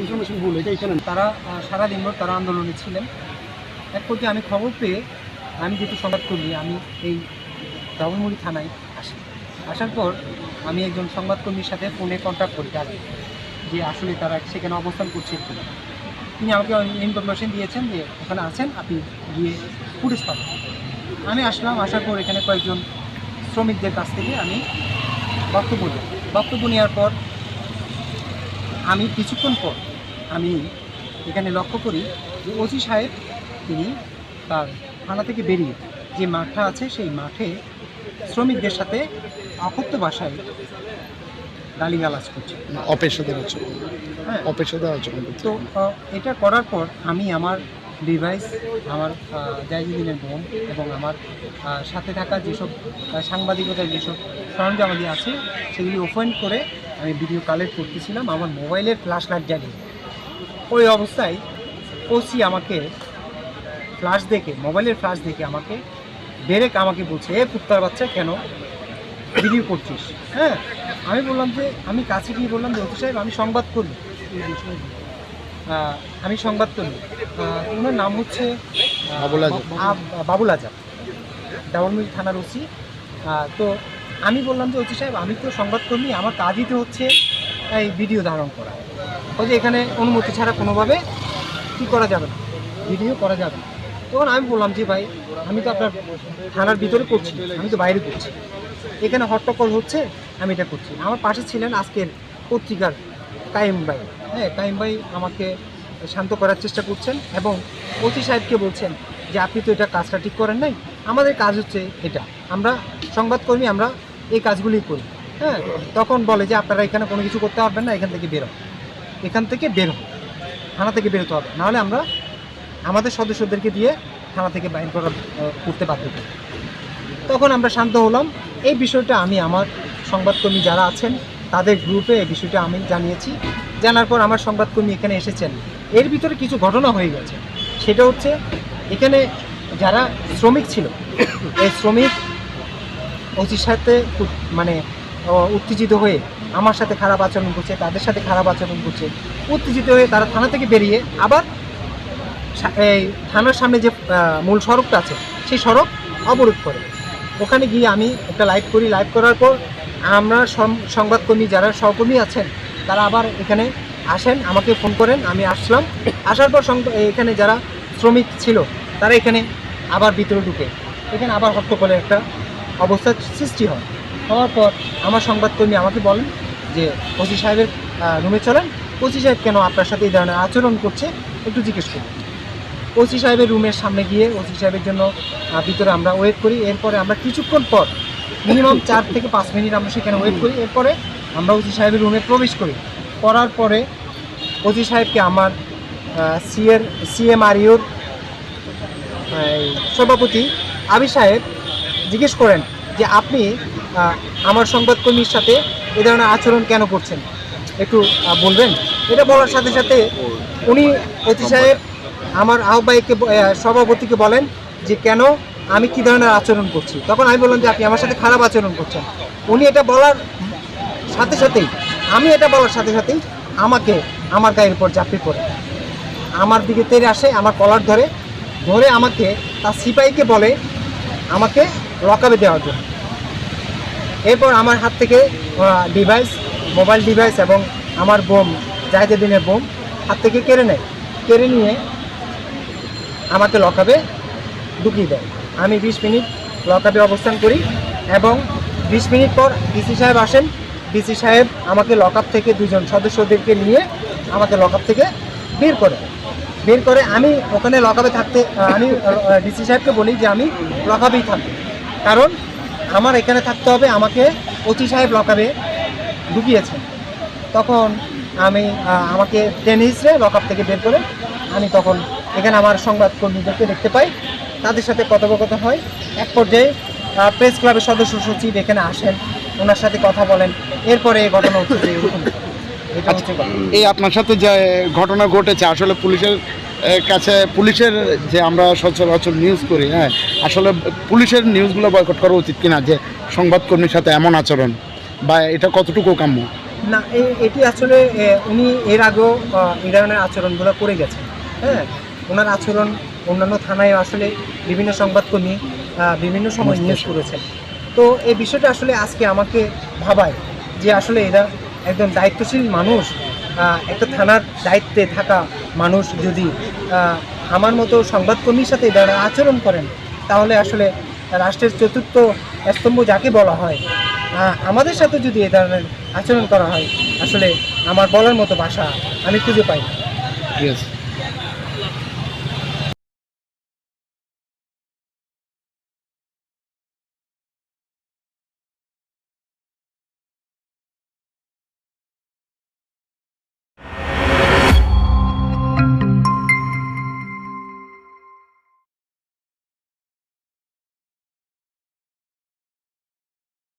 Information ভুল এটা এখানে তারা সারা দিনভর তারা আন্দোলনে ছিলেন। এক পর্যায়ে আমি খবর পেয়ে আমি যেহেতু সংবাদ কর্মী আমি এই ডাবলমুড়ি থানায় আসি। আসার পর আমি একজন সংবাদকর্মীর সাথে ফোনে কন্ট্যাক্ট করি, তার যে আসলে তারা সেখানে অবস্থান করছে তিনি আমাকে ইনফরমেশন দিয়েছেন যে ওখানে আছেন, আপনি গিয়ে ফুটেজ পাবেন। আমি আসলাম, আসার পর এখানে কয়েকজন শ্রমিকদের কাছ থেকে আমি বক্তব্য দিই বক্তব্য নেওয়ার পর আমি কিছুক্ষণ পর আমি এখানে লক্ষ্য করি যে ওসি সাহেব তিনি তার থানা থেকে বেরিয়ে যে মাঠটা আছে সেই মাঠে শ্রমিকদের সাথে অকথ্য ভাষায় গালিগালাজ করছে। অপেশাদার আচরণ। হ্যাঁ। অপেশাদার আচরণ করছে। তো এটা করার পর আমি আমার ডিভাইস আমার জায়জুদ্দিনের বোন এবং আমার সাথে থাকা যেসব সাংবাদিকতার যেসব সরঞ্জামাদি আছে সেগুলি ওপেন করে আমি ভিডিও কালেক্ট করতেছিলাম আমার মোবাইলের ফ্ল্যাশ লাইট জ্বালিয়ে ওই অবস্থায় ওসি আমাকে ফ্ল্যাশ দেখে মোবাইলের ফ্ল্যাশ দেখে আমাকে ডাইরেক্ট আমাকে বলছে এ কুত্তার বাচ্চা কেন ভিডিও করছিস? হ্যাঁ আমি বললাম যে আমি কাছে গিয়ে বললাম যে ওসি সাহেব আমি সংবাদ করি। আমি সংবাদ করি। ওনার নাম হচ্ছে বাবুল বাবুল আজাদ। ডাবলমিল থানার ওসি তো আমি বললাম যে ওসি সাহেব, আমি তো সংবাদকর্মী আমার কাজই তো হচ্ছে এই ভিডিও ধারণ করা। ওই যে এখানে অনুমতি ছাড়া কোনোভাবে কী করা যাবে না, ভিডিও করা যাবে না। তখন আমি বললাম যে, ভাই, আমি তো আপনার থানার ভিতরে করছি, আমি তো বাইরে করছি। এখানে হট্টকল হচ্ছে, আমি এটা করছি। আমার পাশে ছিলেন আজকের পত্রিকার কাইম ভাই। হ্যাঁ কাইম ভাই আমাকে শান্ত করার চেষ্টা করছেন এবং ওসি সাহেবকে বলছেন যে, আপনি তো এটা কাজটা ঠিক করেন নাই আমাদের কাজ হচ্ছে এটা। আমরা সংবাদকর্মী, আমরা এই কাজগুলি করি। হ্যাঁ? তখন বলে যে আপনারা এখানে কোনো কিছু করতে পারবেন না, এখান থেকে বেরো এখান থেকে বের হো থানা থেকে বেরোতে হবে। নাহলে আমরা আমাদের সদস্যদেরকে দিয়ে থানা থেকে বাইর করা করতে বাধ্য তখন আমরা শান্ত হলাম। এই বিষয়টা আমি আমার সংবাদকর্মী যারা আছেন, তাদের গ্রুপে এই বিষয়টা আমি জানিয়েছি। জানার পর আমার সংবাদকর্মী এখানে এসেছেন। এর ভিতরে কিছু ঘটনা হয়ে গেছে। সেটা হচ্ছে, এখানে যারা শ্রমিক ছিল, এই শ্রমিক ওসির সাথে মানে উত্তেজিত হয়ে আমার সাথে খারাপ আচরণ করছে, তাদের সাথে খারাপ আচরণ করছে, উত্তেজিত হয়ে তারা থানা থেকে বেরিয়ে আবার এই থানার সামনে যে মূল সড়কটা আছে, সেই সড়ক অবরোধ করে। ওখানে গিয়ে আমি একটা লাইভ করি লাইভ করার পর আমরা সংবাদকর্মী যারা সহকর্মী আছেন, তারা আবার এখানে আসেন, আমাকে ফোন করেন, আমি আসলাম। আসার পর এখানে যারা শ্রমিক ছিল, তারা এখানে আবার ভিতরে ঢুকে। এখানে আবার হট্টগোলের একটা অবস্থার সৃষ্টি হয়। হওয়ার পর আমার সংবাদকর্মী আমাকে বলেন যে, ওসি সাহেবের রুমে চলেন। ওসি সাহেব কেন আপনার সাথে এই ধরনের আচরণ করছে একটু জিজ্ঞেস করুন। ওসি সাহেবের রুমের সামনে গিয়ে ওসি সাহেবের জন্য ভিতরে আমরা ওয়েট করি। এরপরে আমরা কিছুক্ষণ পর মিনিমাম চার থেকে পাঁচ মিনিট আমরা সেখানে ওয়েট করি। এরপরে আমরা ওসি সাহেবের রুমে প্রবেশ করি। করার পরে ওসি সাহেবকে আমার সিএর সিএমআরইউর সভাপতি আবি সাহেব জিজ্ঞেস করেন যে আপনি আমার সংবাদকর্মীর সাথে এ ধরনের আচরণ কেন করছেন? একটু বলবেন? এটা বলার সাথে সাথে উনি অতি সাহেব আমার আহ্বায়ককে সভাপতিকে বলেন যে কেন আমি কি ধরনের আচরণ করছি? তখন আমি বললাম যে আপনি আমার সাথে খারাপ আচরণ করছেন। উনি এটা বলার সাথে সাথেই, আমি এটা বলার সাথে সাথেই আমাকে আমার গায়ের উপর চাপড়ে পড়ে। আমার দিকে তেরে আসে, আমার কলার ধরে ধরে আমাকে, তার সিপাহীকে বলে, আমাকে লকাবে দেওয়ার জন্য। এরপর আমার হাত থেকে ডিভাইস মোবাইল ডিভাইস এবং আমার বোম জাহিদুদ্দিনের বোম, হাত থেকে কেড়ে নেয়। কেড়ে নিয়ে আমাকে লকাবে ঢুকিয়ে দেয়। আমি বিশ মিনিট লকাবে অবস্থান করি এবং বিশ মিনিট পর ডিসি সাহেব আসেন। ডিসি সাহেব আমাকে লকআপ থেকে দুজন সদস্যদেরকে নিয়ে আমাকে লকআপ থেকে বের করে বের করে, আমি ওখানে লকআপে থাকতে আমি ডিসি সাহেবকে বলি যে আমি লকআপেই থাকব। কারণ আমার এখানে থাকতে হবে, আমাকে ওসি সাহেব লকআপে ঢুকিয়েছে। তখন আমি আমাকে টেনে হিসড়ে লকআপ থেকে বের করে আমি তখন এখানে আমার সংবাদকর্মীদেরকে দেখতে পাই। তাদের সাথে কথোপকথন হয়। এক পর্যায়ে প্রেস ক্লাবের সদস্য সচিব এখানে আসেন, ওনার সাথে কথা বলেন। এরপরে এই ঘটনা হচ্ছে। এই আপনার সাথে যে ঘটনা ঘটেছে আসলে পুলিশের কাছে পুলিশের যে আমরা সচরাচর নিউজ করি হ্যাঁ আসলে পুলিশের নিউজগুলো বয়কট করা উচিত কিনা যে সংবাদকর্মীর সাথে এমন আচরণ বা এটা কতটুকু কাম্য? না এটি আসলে উনি এর আগেও এই ধরনের আচরণগুলো করে গেছেন হ্যাঁ ওনার আচরণ অন্যান্য থানায় আসলে বিভিন্ন সংবাদকর্মী বিভিন্ন সময় নিউজ করেছেন। তো এই বিষয়টা আসলে আজকে আমাকে ভাবায় যে আসলে এরা একজন দায়িত্বশীল মানুষ একটা থানার দায়িত্বে থাকা মানুষ যদি আমার মতো সংবাদকর্মীর সাথে যারা আচরণ করেন, তাহলে আসলে রাষ্ট্রের চতুর্থ স্তম্ভ যাকে বলা হয় আমাদের সাথে যদি এ ধরনের আচরণ করা হয়, আসলে আমার বলার মতো ভাষা আমি খুঁজে পাই না।